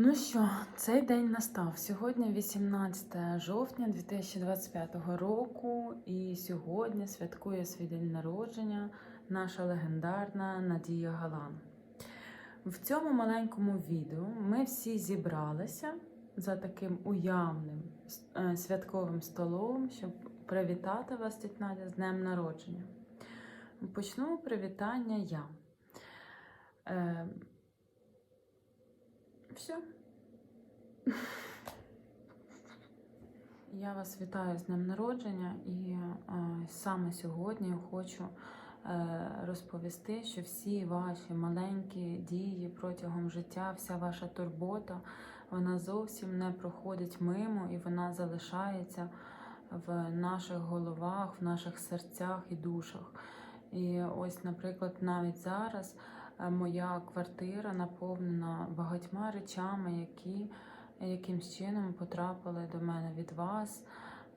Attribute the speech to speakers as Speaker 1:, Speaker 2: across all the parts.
Speaker 1: Ну що, цей день настав. Сьогодні 18 жовтня 2025 року, і сьогодні святкує свій день народження наша легендарна Надія Галан. В цьому маленькому відео ми всі зібралися за таким уявним е, святковим столом, щоб привітати вас, тіть Надя, з днем народження. Почну привітання я. Все. Я вас вітаю з днем народження і саме сьогодні хочу е, розповісти, що всі ваші маленькі дії протягом життя, вся ваша турбота, вона зовсім не проходить мимо і вона залишається в наших головах, в наших серцях і душах. І ось, наприклад, навіть зараз моя квартира наповнена багатьма речами, які якимсь чином потрапили до мене від вас.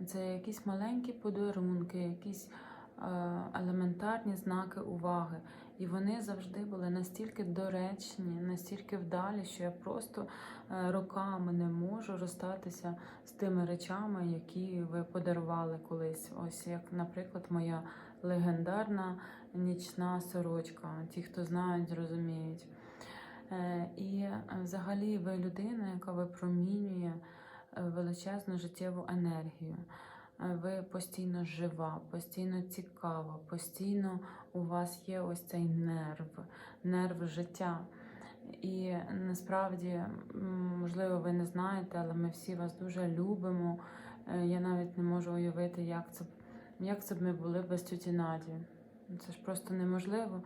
Speaker 1: Це якісь маленькі подарунки, якісь е, елементарні знаки уваги. І вони завжди були настільки доречні, настільки вдалі, що я просто е, роками не можу розстатися з тими речами, які ви подарували колись. Ось як, наприклад, моя легендарна нічна сорочка. Ті, хто знають, зрозуміють. Е, І е, взагалі ви людина, яка випромінює е, величезну життєву енергію. Ви постійно жива, постійно цікава, постійно у вас є ось цей нерв, нерв життя. І насправді, можливо, ви не знаєте, але ми всі вас дуже любимо. Я навіть не можу уявити, як це, б- як це б ми були без тіті Наді. Це ж просто неможливо.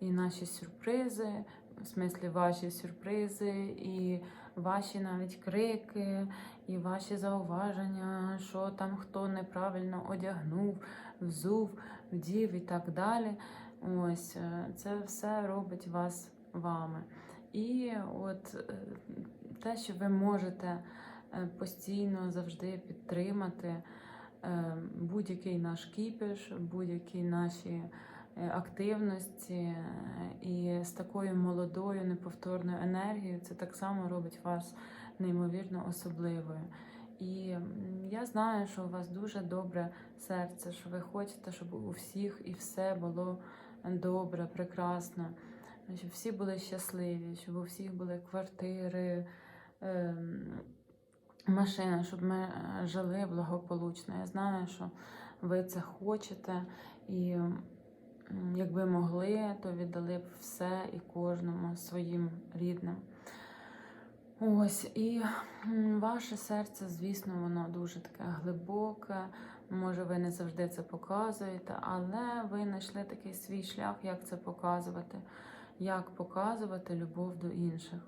Speaker 1: І наші сюрпризи, в смислі ваші сюрпризи, і ваші навіть крики, і ваші зауваження, що там хто неправильно одягнув, взув, вдів і так далі. Ось е, це все робить вас вами. І от е, те, що ви можете е, постійно завжди підтримати будь-який наш кіпіш, будь-які наші е, активності, е, і з такою молодою неповторною енергією це так само робить вас неймовірно особливою. І я знаю, що у вас дуже добре серце, що ви хочете, щоб у всіх і все було добре, прекрасно, щоб всі були щасливі, щоб у всіх були квартири, машини, щоб ми е, жили благополучно. Я знаю, що ви це хочете, і якби могли, то віддали б все і кожному своїм рідним. Ось, і ваше серце, звісно, воно дуже таке глибоке. Може, ви не завжди це показуєте, але ви знайшли такий свій шлях, як це показувати, як показувати любов до інших.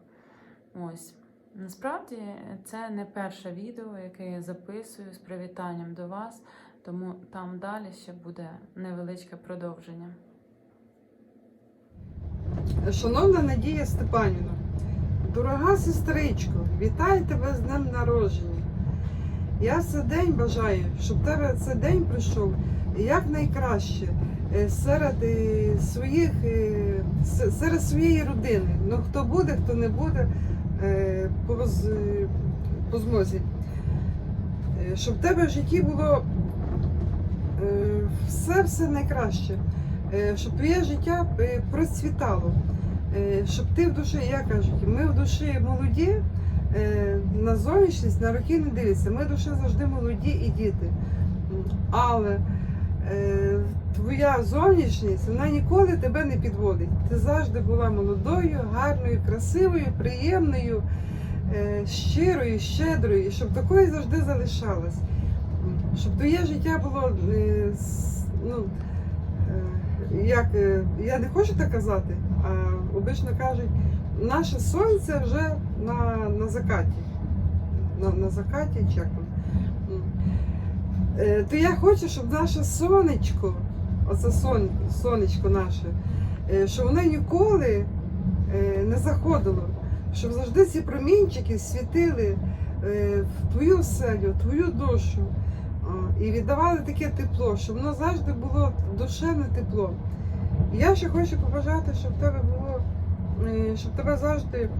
Speaker 1: Ось. Насправді це не перше відео, яке я записую з привітанням до вас, тому там далі ще буде невеличке продовження.
Speaker 2: Шановна Надія Степанівна, дорога сестричко, вітаю тебе з днем народження. Я цей день бажаю, щоб тебе цей день прийшов якнайкраще е, серед е, своїх, е, серед своєї родини. Ну хто буде, хто не буде по, з- е, по змозі. Е, Щоб в тебе в житті було все-все найкраще, Е, щоб твоє життя е, процвітало. Е, щоб ти в душі, як кажуть, ми в душі молоді, е, на зовнішність, на роки не дивляться. Ми в душі завжди молоді і діти. Але е, твоя зовнішність вона ніколи тебе не підводить. Ти завжди була молодою, гарною, красивою, приємною, е, щирою, щедрою, щоб такою завжди залишалась. Щоб твоє життя було е, ну, е, як я не хочу так казати, а обично кажуть, наше сонце вже на, на закаті. На, на закаті. Е, То я хочу, щоб наше сонечко, оце сон, сонечко наше, е, щоб воно ніколи е, не заходило, щоб завжди ці промінчики світили е, в твою оселю, твою душу. І віддавали таке тепло, щоб воно завжди було душевне тепло. Я ще хочу побажати, щоб тебе було, щоб тебе завжди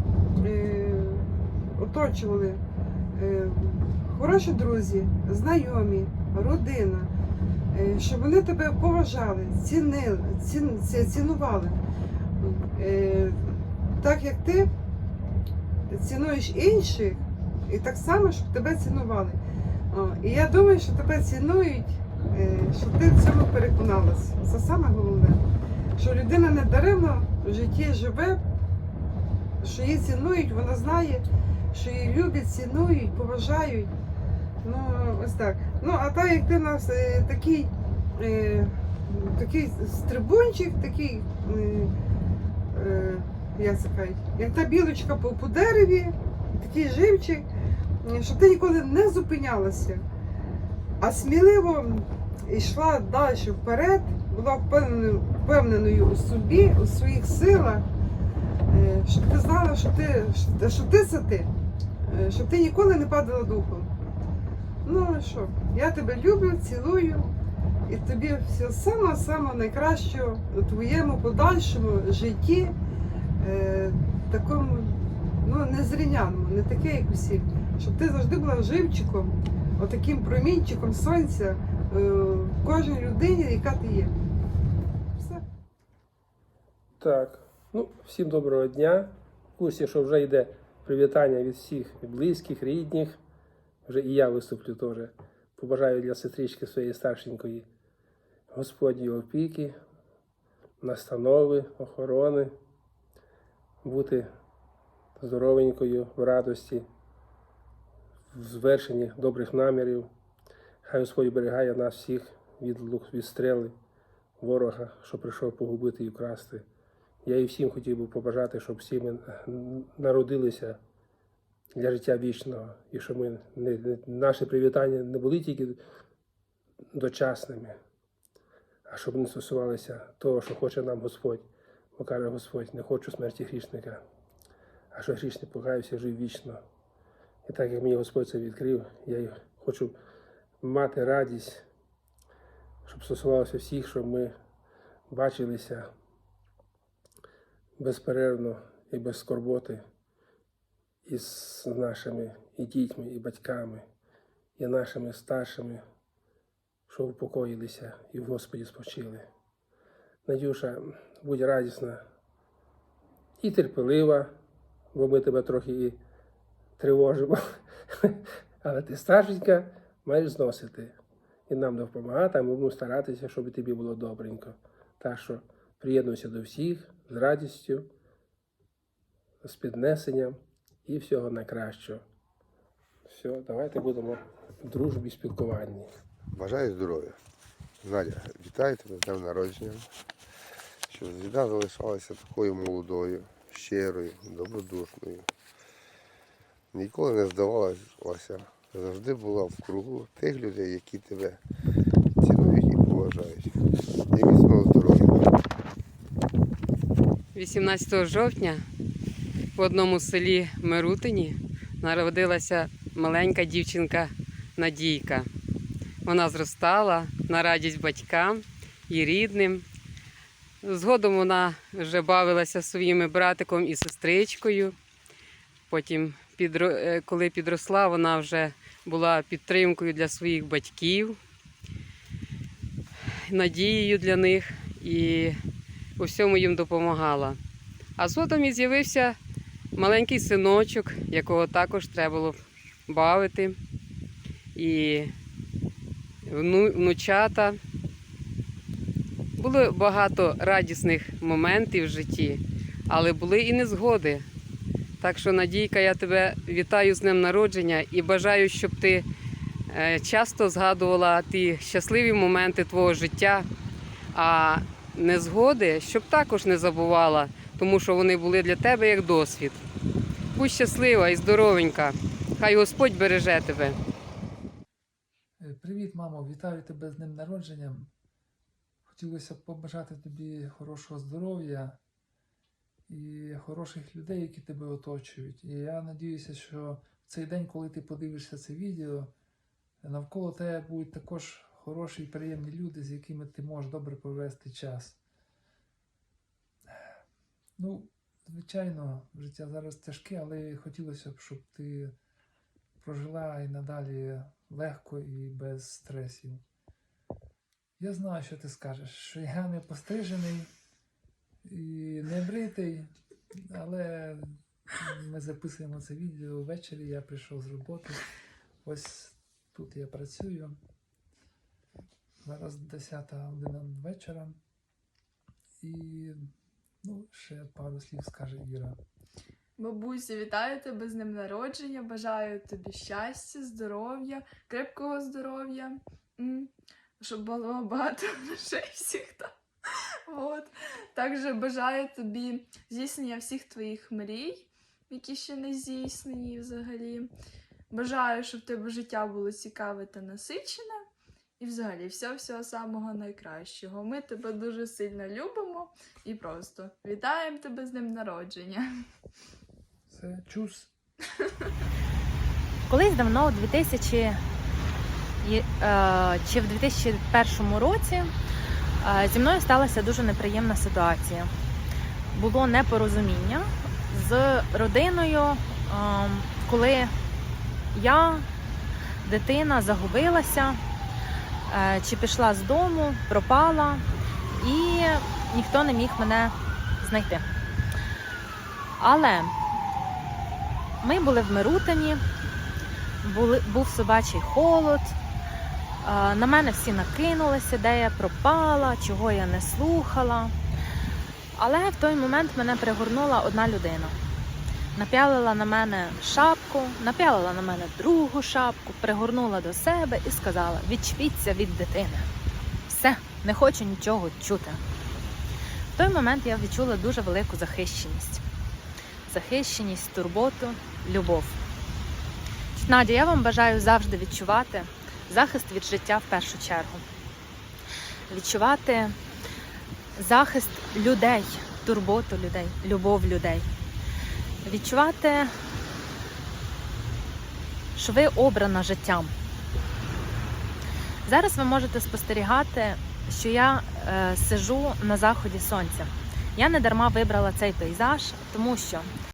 Speaker 2: оточували хороші друзі, знайомі, родина, щоб вони тебе поважали, цінили, цін, цінували. Е, так як ти цінуєш інших, і так само, щоб тебе цінували. І я думаю, що тебе цінують, е, щоб ти в цьому переконалась. Це саме головне. Що людина не даремно в житті живе, що її цінують, вона знає, що її люблять, цінують, поважають. Ну, ось так. Ну, а так як ти у нас е, такий, е, такий стрибунчик, такий, е, е, як це як та білочка по, по дереві, такий живчик, щоб ти ніколи не зупинялася, а сміливо йшла далі вперед, була впевненою, впевненою у собі, у своїх силах, е, щоб ти знала, що ти, що- що ти це ти, е, щоб ти ніколи не падала духом. Ну що, я тебе люблю, цілую і тобі все саме-саме найкращого у твоєму подальшому житті, е, такому ну, незрівняному, не таке, як усі. Щоб ти завжди була живчиком, отаким промінчиком сонця е, кожній людині, яка ти є. Все.
Speaker 3: Так, ну, всім доброго дня. В курсі, що вже йде привітання від всіх близьких, рідних. Вже і я виступлю теж. Побажаю для сестрички своєї старшенької Господньої опіки, настанови, охорони, бути здоровенькою в радості, в звершенні добрих намірів. Хай Господь берегає нас всіх від, лук- від стріли ворога, що прийшов погубити і вкрасти. Я і всім хотів би побажати, щоб всі ми народилися для життя вічного, і щоб ми не, не- наші привітання не були тільки дочасними, а щоб не стосувалися того, що хоче нам Господь. Бо каже Господь, не хочу смерті грішника, а що грішник покаюся, жив вічно. І так як мені Господь це відкрив, я хочу мати радість, щоб стосувалося всіх, щоб ми бачилися безперервно і без скорботи із нашими і дітьми, і батьками, і нашими старшими, що упокоїлися і в Господі спочили. Надюша, будь радісна і терпелива, бо ми тебе трохи і тривожимо. Але ти старшенька, маєш зносити. І нам допомагати, а ми будемо старатися, щоб тобі було добренько. Так що приєднуйся до всіх з радістю, з піднесенням і всього найкращого. Все, давайте будемо в дружбі і спілкуванні.
Speaker 4: Бажаю здоров'я. Надя, вітаю тебе з днем народження. Щоб завжди залишалася такою молодою, щирою, добродушною. Ніколи не здавалася, завжди була в кругу тих людей, які тебе цінують і поважають. І міцного здоров'я.
Speaker 5: 18 жовтня в одному селі Мирутині народилася маленька дівчинка Надійка. Вона зростала на радість батькам і рідним. Згодом вона вже бавилася зі своїм братиком і сестричкою. Потім, е, коли підросла, вона вже була підтримкою для своїх батьків, надією для них і у всьому їм допомагала. А згодом і з'явився маленький синочок, якого також треба було бавити. І внучата. Було багато радісних моментів в житті, але були і незгоди. Так що, Надійка, я тебе вітаю з днем народження і бажаю, щоб ти е, часто згадувала ті щасливі моменти твого життя, а незгоди, щоб також не забувала, тому що вони були для тебе як досвід. Будь щаслива і здоровенька. Хай Господь береже тебе.
Speaker 6: Е, Привіт, мамо, вітаю тебе з днем народження. Хотілося б побажати тобі хорошого здоров'я і хороших людей, які тебе оточують. І я надіюся, що в цей день, коли ти подивишся це відео, навколо тебе будуть також хороші і приємні люди, з якими ти можеш добре провести час. Ну, Звичайно, життя зараз тяжке, але хотілося б, щоб ти прожила і надалі легко і без стресів. Я знаю, що ти скажеш, що я не пострижений і не бритий, але ми записуємо це відео ввечері, я прийшов з роботи. Ось тут я працюю. Зараз 10 година вечора. І ну, ще пару слів скаже Іра.
Speaker 7: Бабусю, вітаю тебе з ним народження. Бажаю тобі щастя, здоров'я, крепкого здоров'я, щоб було багато грошей всіх там. От. Також бажаю тобі здійснення всіх твоїх мрій, які ще не здійснені взагалі. Бажаю, щоб в тебе життя було цікаве та насичене. І взагалі всього-всього самого найкращого. Ми тебе дуже сильно любимо і просто вітаємо тебе з ним народження.
Speaker 6: Це чус.
Speaker 8: Колись давно, у 2000 е, чи в 2001 році, е, зі мною сталася дуже неприємна ситуація. Було непорозуміння з родиною, е, коли я, дитина, загубилася, чи пішла з дому, пропала, і ніхто не міг мене знайти. Але ми були в Мирутині, були, був собачий холод. е, На мене всі накинулися, де я пропала, чого я не слухала. Але в той момент мене пригорнула одна людина. Напялила на мене шапку, напялила на мене другу шапку, пригорнула до себе і сказала: відчвіться від дитини. Все, не хочу нічого чути. В той момент я відчула дуже велику захищеність. Захищеність, турботу, любов. Надя, я вам бажаю завжди відчувати захист від життя в першу чергу. Відчувати захист людей, турботу людей, любов людей. Відчувати, що ви обрана життям. Зараз ви можете спостерігати, що я е, сижу на заході сонця. Я не дарма вибрала цей пейзаж, тому що